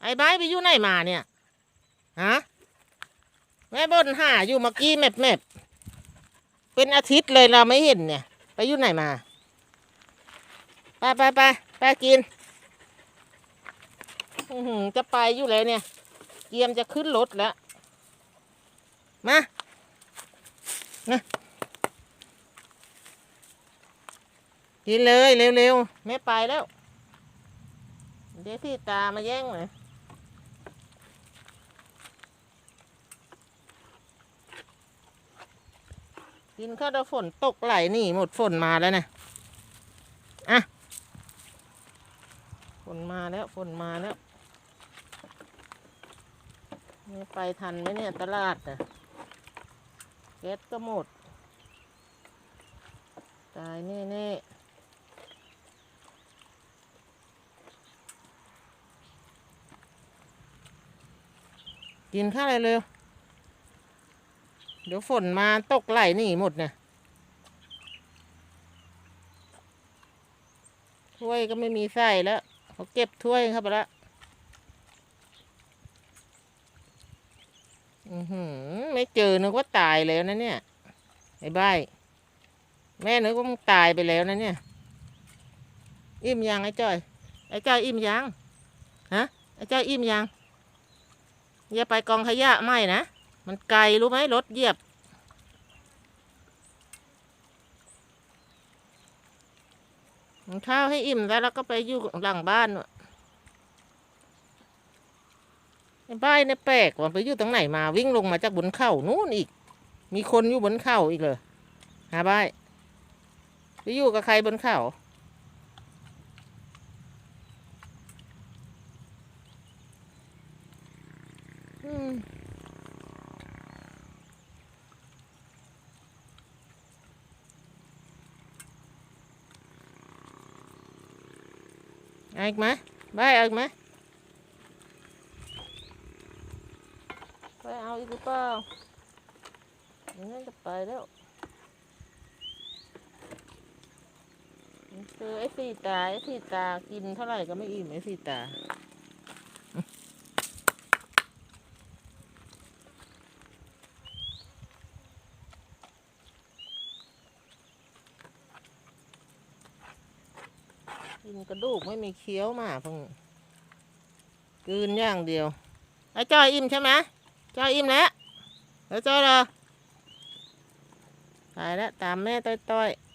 ไอ้บายไปอยู่ไหนมาเนี่ย ฮะ แม่บนหาอยู่เมื่อกี้แมบแมบเป็นอาทิตย์เลยเราไม่เห็นเนี่ย ไปอยู่ไหนมาไปไปไปไปกินจะไปอยู่แล้วเนี่ย เกียมจะขึ้นรถแล้ว มานะกินเลยเร็วๆไม่ไปแล้ว เดี๋ยวที่ตามาแย่งเลย กินข้าวฝนตกไหลนี่ หมดฝนมาแล้วนะอะฝนมาแล้วฝนมาแล้วนี่ไปทันไหมเนี่ยตลาดอะแก๊สก็หมด ตายแน่ๆกินข้าวอะไรเร็ว เดี๋ยวฝนมาตกไหลหนีหมดเนี่ยถ้วยก็ไม่มีไส้แล้วเขาเก็บถ้วยเข้าไปแล้วอือหือ ไม่เจอนึกว่าตายแล้วนะเนี่ยไอ้ใบายแม่นึกว่ามึงตายไปแล้วนะเนี่ย อิ่มยังไอ้จ้อยไอ้จ้อยอิ่มยังฮะไอ้จ้อยอิ่มยังอย่าไปกองขยะไม่นะ มันไกลรู้ไหมรถเหยียบมันข้าวให้อิ่มแล้วแล้วก็ไปอยู่หลังบ้านน่ะไอ้บ้านเนี่ยแปลกว่าไปอยู่ตรงไหนมาวิ่งลงมาจากบนเขานู้นอีก มีคนอยู่บนเขาอีกเลยหาบ้านไปอยู่กับใครบนเขาอืม เอาอีกไหมาไปเอาอีกไหมไปเอาอีกหรือเปล่าอย่างนั้นจะไปแล้วเจอไอ้สีตาไอ้สีตากินเท่าไหร่ก็ไม่อิ่มไอ้สีตา กินกระดูกไม่มีเคี้ยวมาเพิ่งกืนอย่างเดียวไอ้จ้อยอิ่มใช่ไหมจ้อยอิ่มแล้วแล้วจ้อยเหรอตายแล้วตามแม่ต้อยๆ